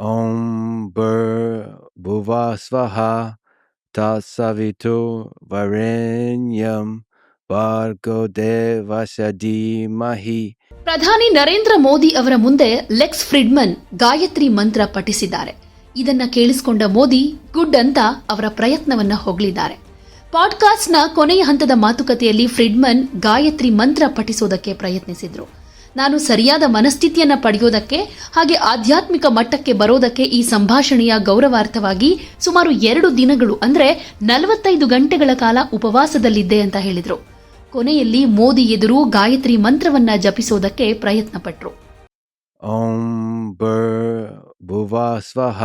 Om Bur Bhuvasvaha Tasavito Varenyam Bargo Devasadi Mahi ಪ್ರಧಾನಿ ನರೇಂದ್ರ ಮೋದಿ ಅವರ ಮುಂದೆ ಲೆಕ್ಸ್ ಫ್ರಿಡ್ಮನ್ ಗಾಯತ್ರಿ ಮಂತ್ರ ಪಠಿಸಿದ್ದಾರೆ. ಇದನ್ನ ಕೇಳಿಸಿಕೊಂಡ ಮೋದಿ ಗುಡ್ ಅಂತ ಅವರ ಪ್ರಯತ್ನವನ್ನ ಹೊಗಳಿದ್ದಾರೆ. ಪಾಡ್ಕಾಸ್ಟ್ನ ಕೊನೆಯ ಹಂತದ ಮಾತುಕತೆಯಲ್ಲಿ ಫ್ರಿಡ್ಮನ್ ಗಾಯತ್ರಿ ಮಂತ್ರ ಪಠಿಸೋದಕ್ಕೆ ಪ್ರಯತ್ನಿಸಿದ್ರು. ನಾನು ಸರಿಯಾದ ಮನಸ್ಥಿತಿಯನ್ನು ಪಡೆಯೋದಕ್ಕೆ ಹಾಗೆ ಆಧ್ಯಾತ್ಮಿಕ ಮಟ್ಟಕ್ಕೆ ಬರೋದಕ್ಕೆ ಈ ಸಂಭಾಷಣೆಯ ಗೌರವಾರ್ಥವಾಗಿ ಸುಮಾರು ಎರಡು ದಿನಗಳು, ಅಂದರೆ ನಲವತ್ತೈದು ಗಂಟೆಗಳ ಕಾಲ ಉಪವಾಸದಲ್ಲಿದ್ದೆ ಅಂತ ಹೇಳಿದರು. ಕೊನೆಯಲ್ಲಿ ಮೋದಿ ಎದುರು ಗಾಯತ್ರಿ ಮಂತ್ರವನ್ನ ಜಪಿಸೋದಕ್ಕೆ ಪ್ರಯತ್ನ ಪಟ್ರು ಓಂ ಭುವ ಸ್ವಹ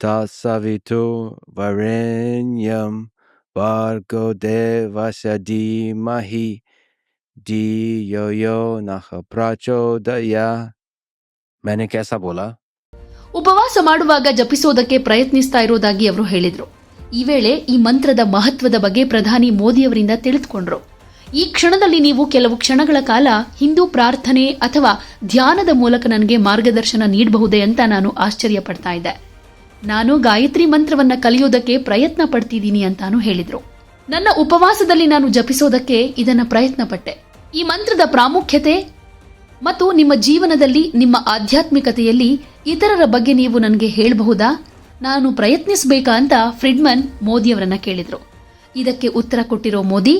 ತಸವಿತು ವರೆಣ್ಯಂ ಭಾರ್ಗೋ ದೇವಸದಿ ಮಹಿ धियो यो नः प्रचोदयात् मैंने कैसा बोला ಉಪವಾಸ ಮಾಡುವಾಗ ಜಪಿಸೋದಕ್ಕೆ ಪ್ರಯತ್ನಿಸ್ತಾ ಇರೋದಾಗಿ ಅವರು ಹೇಳಿದ್ರು ಈ ವೇಳೆ ಈ ಮಂತ್ರದ ಮಹತ್ವದ ಬಗ್ಗೆ ಪ್ರಧಾನಿ ಮೋದಿಯವರಿಂದ ತಿಳಿದುಕೊಂಡ್ರು ಈ ಕ್ಷಣದಲ್ಲಿ ನೀವು ಕೆಲವು ಕ್ಷಣಗಳ ಕಾಲ ಹಿಂದೂ ಪ್ರಾರ್ಥನೆ ಅಥವಾ ಧ್ಯಾನದ ಮೂಲಕ ನನಗೆ ಮಾರ್ಗದರ್ಶನ ನೀಡಬಹುದೇ ಅಂತ ನಾನು ಆಶ್ಚರ್ಯ ಪಡ್ತಾ ಇದ್ದೆ ನಾನು ಗಾಯತ್ರಿ ಮಂತ್ರವನ್ನ ಕಲಿಯೋದಕ್ಕೆ ಪ್ರಯತ್ನ ಪಡ್ತಿದ್ದೀನಿ ಅಂತಾನು ಹೇಳಿದ್ರು ನನ್ನ ಉಪವಾಸದಲ್ಲಿ ನಾನು ಜಪಿಸೋದಕ್ಕೆ ಇದನ್ನ ಪ್ರಯತ್ನ ಪಟ್ಟೆ ಈ ಮಂತ್ರದ ಪ್ರಾಮುಖ್ಯತೆ ಮತ್ತು ನಿಮ್ಮ ಜೀವನದಲ್ಲಿ ನಿಮ್ಮ ಆಧ್ಯಾತ್ಮಿಕತೆಯಲ್ಲಿ ಇತರರ ಬಗ್ಗೆ ನೀವು ನನಗೆ ಹೇಳಬಹುದಾ ನಾನು ಪ್ರಯತ್ನಿಸಬೇಕಾ ಅಂತ ಫ್ರಿಡ್ಮನ್ ಮೋದಿಯವರನ್ನ ಕೇಳಿದ್ರು ಇದಕ್ಕೆ ಉತ್ತರ ಕೊಟ್ಟಿರೋ ಮೋದಿ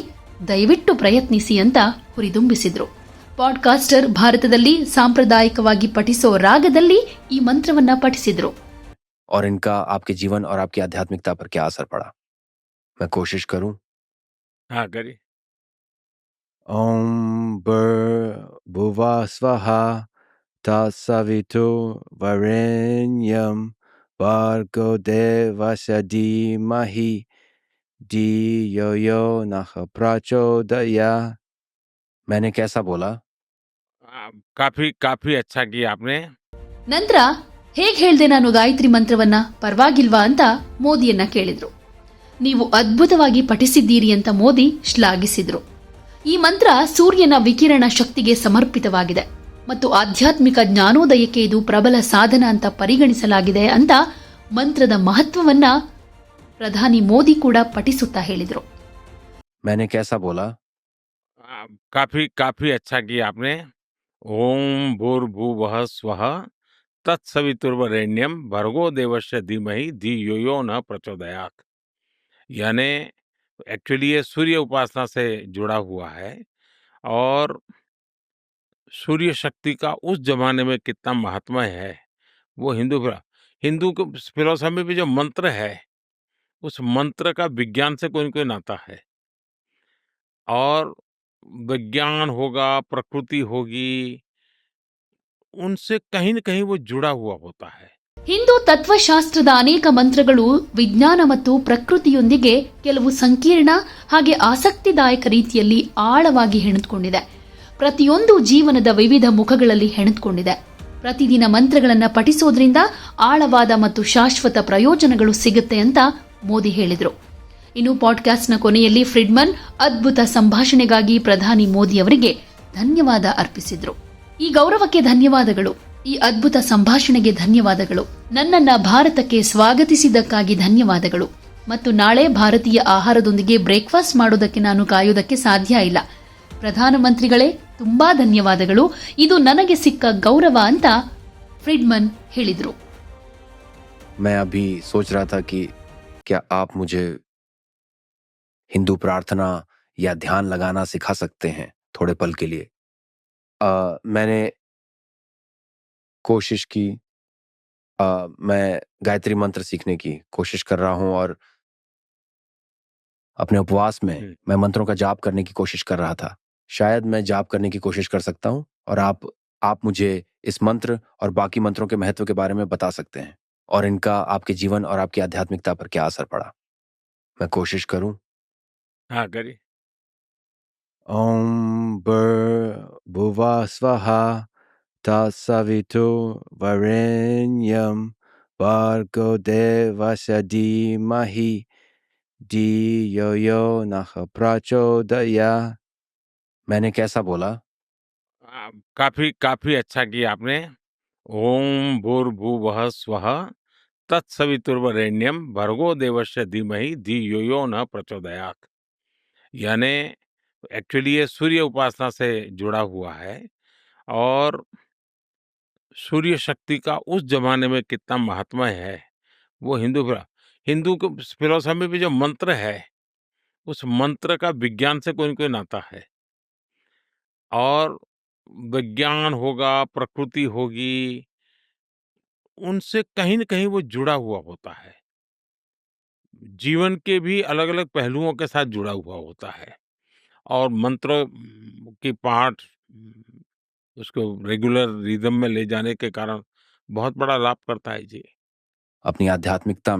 ದಯವಿಟ್ಟು ಪ್ರಯತ್ನಿಸಿ ಅಂತ ಹುರಿದುಂಬಿಸಿದ್ರು ಪಾಡ್ಕಾಸ್ಟರ್ ಭಾರತದಲ್ಲಿ ಸಾಂಪ್ರದಾಯಿಕವಾಗಿ ಪಠಿಸೋ ರಾಗದಲ್ಲಿ ಈ ಮಂತ್ರವನ್ನ ಪಠಿಸಿದ್ರು और इनका आपके जीवन और आपकी आध्यात्मिकता पर क्या असर पड़ा मैं कोशिश करूं हाँ करिए ॐ भूर्भुवः स्वः तत्सवितुर्वरेण्यं भर्गो देवस्य धीमहि धियो यो नः प्रचोदयात् मैंने कैसा बोला आ, काफी काफी अच्छा किया आपने ನಂತರ ಹೇಗ್ ಹೇಳ್ದೆ ನಾನು ಗಾಯತ್ರಿ ಮಂತ್ರವನ್ನ ಪರವಾಗಿಲ್ವಾ ಅಂತ ಮೋದಿಯನ್ನ ಕೇಳಿದ್ರು ನೀವು ಅದ್ಭುತವಾಗಿ ಪಠಿಸಿದ್ದೀರಿ ಅಂತ ಮೋದಿ ಶ್ಲಾಘಿಸಿದ್ರು ಈ ಮಂತ್ರ ಸೂರ್ಯನ ವಿಕಿರಣ ಶಕ್ತಿಗೆ ಸಮರ್ಪಿತವಾಗಿದೆ ಮತ್ತು ಆಧ್ಯಾತ್ಮಿಕ ಜ್ಞಾನೋದಯಕ್ಕೆ ಇದು ಪ್ರಬಲ ಸಾಧನ ಅಂತ ಪರಿಗಣಿಸಲಾಗಿದೆ ಅಂತ ಮಂತ್ರದ ಮಹತ್ವವನ್ನ ಪ್ರಧಾನಿ ಮೋದಿ ಕೂಡ ಪಠಿಸುತ್ತಾ ಹೇಳಿದ್ರು मैंने कैसा बोला आ, काफी काफी अच्छा किया आपने ओम भूर्भुवः स्वः तत्सवितुर्वरेण्यम भर्गो देवस्य धीमहि धियो यो न प्रचोदयात यानी एक्चुअली ये सूर्य उपासना से जुड़ा हुआ है और सूर्य शक्ति का उस जमाने में कितना महात्मा है, वो हिंदू फिलो- हिंदू के फिलोसफी में जो मंत्र है, उस मंत्र का विज्ञान से कोई कोई नाता है। और विज्ञान होगा, प्रकृति होगी, उनसे कहीं न कहीं वो जुड़ा हुआ होता है। ಹಿಂದೂ ತತ್ವಶಾಸ್ತ್ರದ ಅನೇಕ ಮಂತ್ರಗಳು, ವಿಜ್ಞಾನ ಮತ್ತು ಪ್ರಕೃತಿಯೊಂದಿಗೆ ಕೆಲವು ಸಂಕೀರ್ಣ ಹಾಗೆ ಆಸಕ್ತಿದಾಯಕ ರೀತಿಯಲ್ಲಿ ಆಳವಾಗಿ ಹೆಣೆದುಕೊಂಡಿದೆ. ಪ್ರತಿಯೊಂದು ಜೀವನದ ವಿವಿಧ ಮುಖಗಳಲ್ಲಿ ಹೆಣೆದುಕೊಂಡಿದೆ. ಪ್ರತಿದಿನ ಮಂತ್ರಗಳನ್ನು ಪಠಿಸೋದ್ರಿಂದ ಆಳವಾದ ಮತ್ತು ಶಾಶ್ವತ ಪ್ರಯೋಜನಗಳು ಸಿಗುತ್ತೆ ಅಂತ ಮೋದಿ ಹೇಳಿದರು. ಇನ್ನು ಪಾಡ್ಕಾಸ್ಟ್ನ ಕೊನೆಯಲ್ಲಿ ಫ್ರಿಡ್ಮನ್ ಅದ್ಭುತ ಸಂಭಾಷಣೆಗಾಗಿ ಪ್ರಧಾನಿ ಮೋದಿ ಅವರಿಗೆ ಧನ್ಯವಾದ ಅರ್ಪಿಸಿದರು. ಈ ಗೌರವಕ್ಕೆ ಧನ್ಯವಾದಗಳು. ಈ ಅದ್ಭುತ ಸಂಭಾಷಣೆಗೆ ಧನ್ಯವಾದಗಳು ನನ್ನನ್ನ ಭಾರತಕ್ಕೆ ಸ್ವಾಗತಿಸಿದ್ದಕ್ಕಾಗಿ ಧನ್ಯವಾದಗಳು ಮತ್ತು ನಾಳೆ ಭಾರತೀಯ ಆಹಾರದೊಂದಿಗೆ ಬ್ರೇಕ್ಫಾಸ್ಟ್ ಮಾಡೋದಕ್ಕೆ ನಾನು ಕಾಯೋದಕ್ಕೆ ಸಾಧ್ಯ ಇಲ್ಲ ಪ್ರಧಾನಮಂತ್ರಿಗಳೇ ತುಂಬಾ ಧನ್ಯವಾದಗಳು ಇದು ನನಗೆ ಸಿಕ್ಕ ಗೌರವ ಅಂತ ಫ್ರಿಡ್ಮನ್ ಹೇಳಿದ್ರು मैं अभी सोच रहा था कि क्या आप मुझे हिंदू प्रार्थना या ध्यान लगाना सिखा सकते हैं थोड़े पल के लिए अ, मैंने कोशिश की अ, मैं गायत्री मंत्र सीखने की कोशिश कर रहा हूँ और अपने उपवास में। मैं मंत्रों का जाप करने की कोशिश कर रहा था। शायद मैं जाप करने की कोशिश कर सकता हूँ और आप आप मुझे इस मंत्र और बाकी मंत्रों के महत्व के बारे में बता सकते हैं और इनका आपके जीवन और आपकी आध्यात्मिकता पर क्या असर पड़ा। मैं कोशिश करूँ। हाँ करिए। ॐ भूर्भुवः स्वः तत्सवितुर्वरेण्यं भर्गो देवस्य धीमहि धियो यो नः प्रचोदयात् मैंने कैसा बोला? काफ़ी काफ़ी अच्छा किया आपने। ओम भूर्भुवः स्वः तत्सवितुर्वरेण्यम भर्गो देवस्य धीमहि धियो यो न प्रचोदयात। यानी एक्चुअली ये सूर्य उपासना से जुड़ा हुआ है और सूर्य शक्ति का उस जमाने में कितना महात्मा है, वो हिंदू फिलो- हिंदू को फिलोसफी में जो मंत्र है, उस मंत्र का विज्ञान से कोई न कोई नाता है। और विज्ञान होगा, प्रकृति होगी, उनसे कहीं न कहीं वो जुड़ा हुआ होता है। जीवन के भी अलग-अलग पहलुओं के साथ जुड़ा हुआ होता है। और मंत्रों की पाठ उसको रेगुलर रिदम में ले जाने के कारण बहुत बड़ा लाभ करता है, जी। अपनी आध्यात्मिकता